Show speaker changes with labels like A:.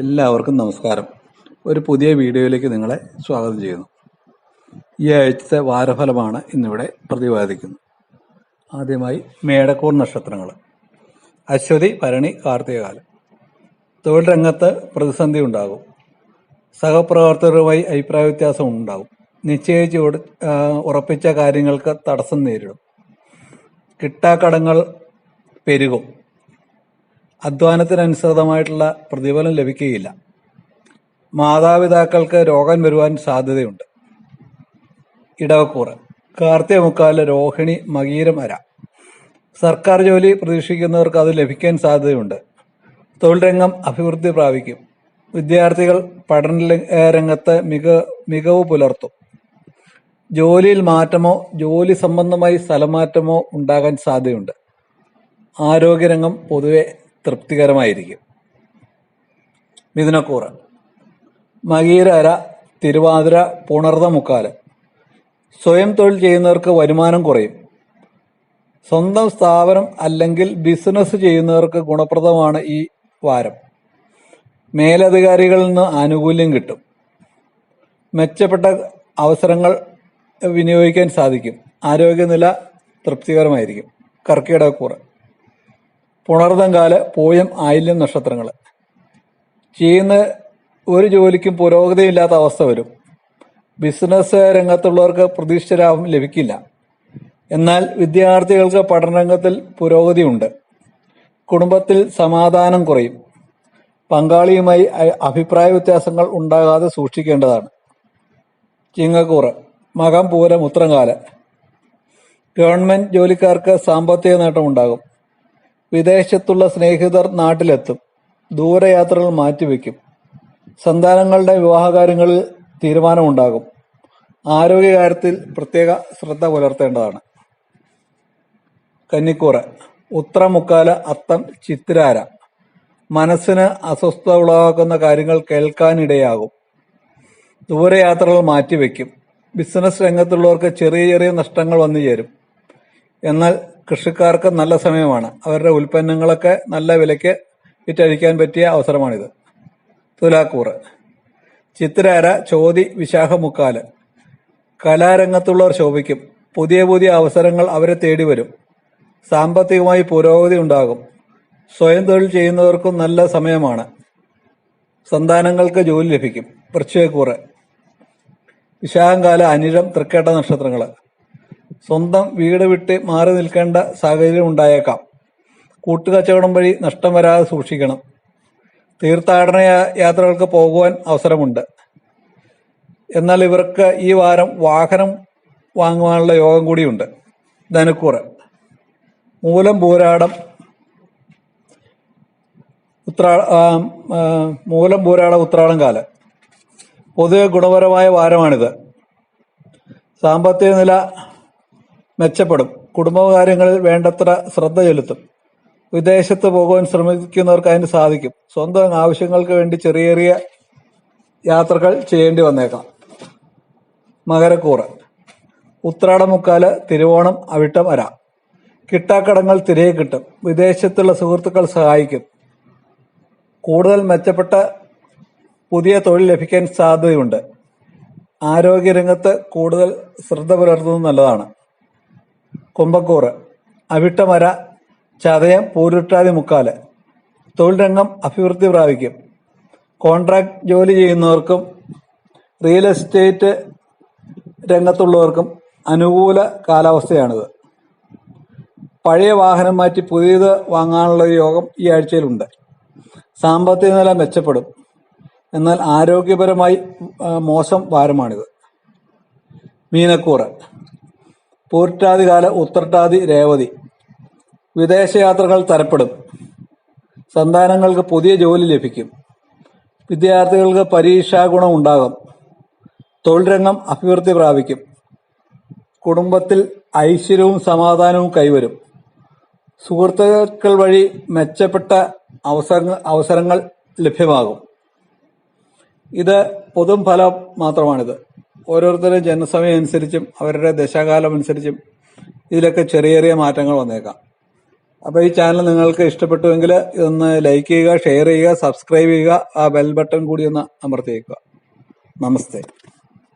A: എല്ലാവർക്കും നമസ്കാരം. ഒരു പുതിയ വീഡിയോയിലേക്ക് നിങ്ങളെ സ്വാഗതം ചെയ്യുന്നു. ഈ ആഴ്ചത്തെ വാരഫലമാണ് ഇന്നിവിടെ പ്രതിപാദിക്കുന്നത്. ആദ്യമായി മേടക്കൂർ നക്ഷത്രങ്ങൾ അശ്വതി ഭരണി കാർത്തികകാലം തൊഴിൽ രംഗത്ത് പ്രതിസന്ധി ഉണ്ടാകും. സഹപ്രവർത്തകരുമായി അഭിപ്രായ വ്യത്യാസം ഉണ്ടാകും. നിശ്ചയിച്ച് ഉറപ്പിച്ച കാര്യങ്ങൾക്ക് തടസ്സം നേരിടും. കിട്ടാക്കടങ്ങൾ പെരുകും. അധ്വാനത്തിനനുസൃതമായിട്ടുള്ള പ്രതിഫലം ലഭിക്കുകയില്ല. മാതാപിതാക്കൾക്ക് രോഗം വരുവാൻ സാധ്യതയുണ്ട്. ഇടവക്കൂറ് കാർത്തിക രോഹിണി മകീരം അര. സർക്കാർ ജോലി പ്രതീക്ഷിക്കുന്നവർക്ക് അത് ലഭിക്കാൻ സാധ്യതയുണ്ട്. തൊഴിൽ രംഗം അഭിവൃദ്ധി പ്രാപിക്കും. വിദ്യാർത്ഥികൾ പഠന രംഗത്ത് മിക മികവ് പുലർത്തും. ജോലിയിൽ മാറ്റമോ ജോലി സംബന്ധമായി സ്ഥലമാറ്റമോ ഉണ്ടാകാൻ സാധ്യതയുണ്ട്. ആരോഗ്യരംഗം പൊതുവെ തൃപ്തികരമായിരിക്കും. മിഥുനക്കൂറ് മകീരര തിരുവാതിര പുണർത മുക്കാൽ. സ്വയം തൊഴിൽ ചെയ്യുന്നവർക്ക് വരുമാനം കുറയും. സ്വന്തം സ്ഥാപനം അല്ലെങ്കിൽ ബിസിനസ് ചെയ്യുന്നവർക്ക് ഗുണപ്രദമാണ് ഈ വാരം. മേലധികാരികളിൽ നിന്ന് ആനുകൂല്യം കിട്ടും. മെച്ചപ്പെട്ട അവസരങ്ങൾ വിനിയോഗിക്കാൻ സാധിക്കും. ആരോഗ്യനില തൃപ്തികരമായിരിക്കും. കർക്കിടകക്കൂറ് പുണർതങ്കാൽ പോയം ആയില്യം നക്ഷത്രങ്ങൾ ചെയ്യുന്ന ഒരു ജോലിക്കും പുരോഗതിയില്ലാത്ത അവസ്ഥ വരും. ബിസിനസ് രംഗത്തുള്ളവർക്ക് പ്രതീക്ഷിച്ച ലാഭം ലഭിക്കില്ല. എന്നാൽ വിദ്യാർത്ഥികൾക്ക് പഠനരംഗത്തിൽ പുരോഗതിയുണ്ട്. കുടുംബത്തിൽ സമാധാനം കുറയും. പങ്കാളിയുമായി അഭിപ്രായ വ്യത്യാസങ്ങൾ ഉണ്ടാകാതെ സൂക്ഷിക്കേണ്ടതാണ്. ചിങ്ങക്കൂറ് മകം പൂരം ഉത്രങ്കാൽ ഗവൺമെന്റ് ജോലിക്കാർക്ക് സാമ്പത്തിക നേട്ടമുണ്ടാകും. വിദേശത്തുള്ള സ്നേഹിതർ നാട്ടിലെത്തും. ദൂരയാത്രകൾ മാറ്റിവെക്കും. സന്താനങ്ങളുടെ വിവാഹകാര്യങ്ങളിൽ തീരുമാനമുണ്ടാകും. ആരോഗ്യകാര്യത്തിൽ പ്രത്യേക ശ്രദ്ധ പുലർത്തേണ്ടതാണ്. കന്നിക്കൂറ്. ഉത്രമുക്കാല അത്തം ചിത്രാര. മനസ്സിന് അസ്വസ്ഥത ഉളവാക്കുന്ന കാര്യങ്ങൾ കേൾക്കാനിടയാകും. ദൂരയാത്രകൾ മാറ്റിവെക്കും. ബിസിനസ് രംഗത്തുള്ളവർക്ക് ചെറിയ ചെറിയ നഷ്ടങ്ങൾ വന്നു ചേരും എന്നാൽ കൃഷിക്കാർക്ക് നല്ല സമയമാണ്. അവരുടെ ഉൽപ്പന്നങ്ങളൊക്കെ നല്ല വിലയ്ക്ക് വിറ്റഴിക്കാൻ പറ്റിയ അവസരമാണിത്. തുലാക്കൂറ്. ചിത്തിരാര ചോതി വിശാഖമുക്കാൽ. കലാരംഗത്തുള്ളവർ ശോഭിക്കും. പുതിയ പുതിയ അവസരങ്ങൾ അവരെ തേടി വരും സാമ്പത്തികമായി പുരോഗതി ഉണ്ടാകും. സ്വയം തൊഴിൽ ചെയ്യുന്നവർക്കും നല്ല സമയമാണ്. സന്താനങ്ങൾക്ക് ജോലി ലഭിക്കും. വൃശ്ചയക്കൂറ് വിശാഖം കാല അനിഴം തൃക്കേട്ട നക്ഷത്രങ്ങൾ സ്വന്തം വീട് വിട്ട് മാറി നിൽക്കേണ്ട സാഹചര്യം ഉണ്ടായേക്കാം. കൂട്ടുകച്ചവടം വഴി നഷ്ടം വരാതെ സൂക്ഷിക്കണം. തീർത്ഥാടന യാത്രകൾക്ക് പോകുവാൻ അവസരമുണ്ട്. എന്നാൽ ഇവർക്ക് ഈ വാരം വാഹനം വാങ്ങുവാനുള്ള യോഗം കൂടിയുണ്ട്. ധനുക്കൂറ് മൂലം പൂരാടം ഉത്രാ മൂലം പൂരാട ഉത്രാടം കാലം. പൊതുവെ ഗുണപരമായ വാരമാണിത്. സാമ്പത്തിക നില മെച്ചപ്പെടും. കുടുംബകാര്യങ്ങളിൽ വേണ്ടത്ര ശ്രദ്ധ ചെലുത്തും. വിദേശത്ത് പോകുവാൻ ശ്രമിക്കുന്നവർക്ക് അതിന് സാധിക്കും. സ്വന്തം ആവശ്യങ്ങൾക്ക് വേണ്ടി ചെറിയ ചെറിയ യാത്രകൾ ചെയ്യേണ്ടി വന്നേക്കാം. മകരക്കൂറ്. ഉത്രാടമുക്കാൽ തിരുവോണം അവിട്ടം അര. കിട്ടാക്കടങ്ങൾ തിരികെ കിട്ടും. വിദേശത്തുള്ള സുഹൃത്തുക്കൾ സഹായിക്കും. കൂടുതൽ മെച്ചപ്പെട്ട പുതിയ തൊഴിൽ ലഭിക്കാൻ സാധ്യതയുണ്ട്. ആരോഗ്യരംഗത്ത് കൂടുതൽ ശ്രദ്ധ പുലർത്തുന്നത് നല്ലതാണ്. കുംഭക്കൂറ് അവിട്ടമര ചതയം പൂരുട്ടാതി മുക്കാൽ. തൊഴിൽ രംഗം അഭിവൃദ്ധി പ്രാപിക്കും. കോൺട്രാക്ട് ജോലി ചെയ്യുന്നവർക്കും റിയൽ എസ്റ്റേറ്റ് രംഗത്തുള്ളവർക്കും അനുകൂല കാലാവസ്ഥയാണിത്. പഴയ വാഹനം മാറ്റി പുതിയത് വാങ്ങാനുള്ള യോഗം ഈ ആഴ്ചയിലുണ്ട്. സാമ്പത്തിക നില മെച്ചപ്പെടും. എന്നാൽ ആരോഗ്യപരമായി മോശം വാരമാണിത് മീനക്കൂറ്. പൂർട്ടാതികാല ഉത്രട്ടാതി രേവതി. വിദേശയാത്രകൾ തരപ്പെടും. സന്താനങ്ങൾക്ക് പുതിയ ജോലി ലഭിക്കും. വിദ്യാർത്ഥികൾക്ക് പരീക്ഷാ ഗുണം ഉണ്ടാകും. തൊഴിൽ രംഗം അഭിവൃദ്ധി പ്രാപിക്കും. കുടുംബത്തിൽ ഐശ്വര്യവും സമാധാനവും കൈവരും. സുഹൃത്തുക്കൾ വഴി മെച്ചപ്പെട്ട അവസരങ്ങൾ അവസരങ്ങൾ ലഭ്യമാകും. ഇത് പൊതും ഫലം മാത്രമാണിത്. ഓരോരുത്തരും ജനസമയം അനുസരിച്ചും അവരുടെ ദശാകാലം അനുസരിച്ചും ഇതിലൊക്കെ ചെറിയ ചെറിയ മാറ്റങ്ങൾ വന്നേക്കാം. അപ്പോൾ ഈ ചാനൽ നിങ്ങൾക്ക് ഇഷ്ടപ്പെട്ടുവെങ്കിൽ ഇതൊന്ന് ലൈക്ക് ചെയ്യുക ഷെയർ ചെയ്യുക സബ്സ്ക്രൈബ് ചെയ്യുക ആ ബെൽ ബട്ടൺ കൂടി ഒന്ന് അമർത്തിയേക്കുക. നമസ്തേ.